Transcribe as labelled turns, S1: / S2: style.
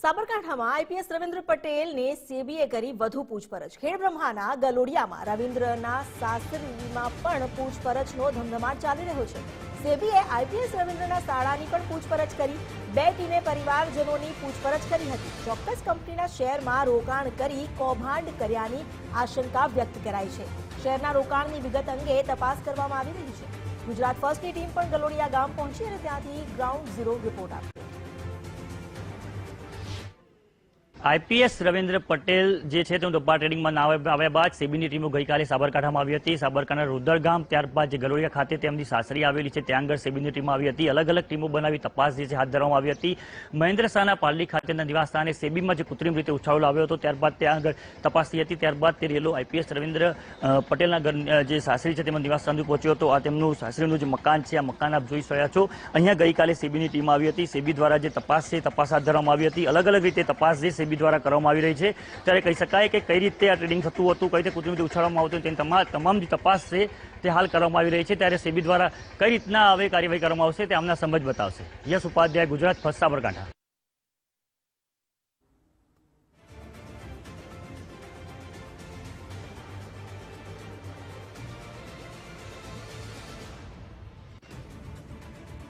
S1: સાબરકાંઠામાં આઈપીએસ રવિન્દ્ર પટેલને સીબીએ કરી વધુ પૂછપરછ. ખેડબ્રહ્માના ગલોડિયામાં રવિન્દ્રના સાસરીમાં પણ પૂછપરછનો ધમધમાટ ચાલી રહ્યો છે. સેબીએ આઈપીએસ રવિન્દ્રના શાળાની પણ પૂછપરછ કરી. બે ટીમે પરિવારજનોની પૂછપરછ કરી હતી. ચોક્કસ કંપનીના શેરમાં રોકાણ કરી કૌભાંડ કર્યાની આશંકા વ્યક્ત કરાઈ છે. શેરના રોકાણની વિગત અંગે તપાસ કરવામાં આવી રહી છે. ગુજરાત ફર્સ્ટની ટીમ પણ ગલોડિયા ગામ પહોંચી અને ત્યાંથી ગ્રાઉન્ડ ઝીરો રિપોર્ટ આપ્યો.
S2: આઈપીએસ રવિન્દ્ર પટેલ જે છે તેનું ડબ્બા ટ્રેડિંગમાં નામ આવ્યા બાદ સેબીની ટીમો ગઈકાલે સાબરકાંઠામાં આવી હતી. સાબરકાંઠા રુદ્ર ગામ ત્યારબાદ જે ગલોડિયા ખાતે તેમની સાસરી આવેલી છે, ત્યાં આગળ સેબીની ટીમ આવી હતી. અલગ અલગ ટીમો બનાવી તપાસ જે છે હાથ ધરવામાં આવી હતી. મહેન્દ્ર શાહના પાલડી ખાતેના નિવાસસ્થાને સેબીમાં જે કૃત્રિમ રીતે ઉછાળો આવ્યો હતો, ત્યારબાદ ત્યાં આગળ તપાસ હતી. ત્યારબાદ તે રેલો આઈપીએસ રવિન્દ્ર પટેલના ઘર જે સાસરી છે તેમાં નિવાસસ્થાન પહોંચ્યો હતો. આ તેમનું સાસરીનું જે મકાન છે, આ મકાન આપ જોઈ રહ્યા છો. અહીંયા ગઈકાલે સેબીની ટીમ આવી હતી. સેબી દ્વારા જે તપાસ છે, તપાસ હાથ ધરવામાં આવી હતી. અલગ અલગ રીતે તપાસ જે સેબી દ્વારા કરવામાં આવી રહી છે. ત્યારે કહી શકાય કે કઈ રીતે આ ટ્રેડિંગ થતું હતું, કઈ રીતે કૃત્રિમ રીતે ઉછાળવામાં આવતું તેની તમામ તમામ જે તપાસ છે તે હાલ કરવામાં આવી રહી છે. ત્યારે સેબી દ્વારા કઈ રીતના હવે કાર્યવાહી કરવામાં આવશે તે આમના સમજ બતાવશે. યશ ઉપાધ્યાય, ગુજરાત ફર્સ્ટ સાબરકાંઠા.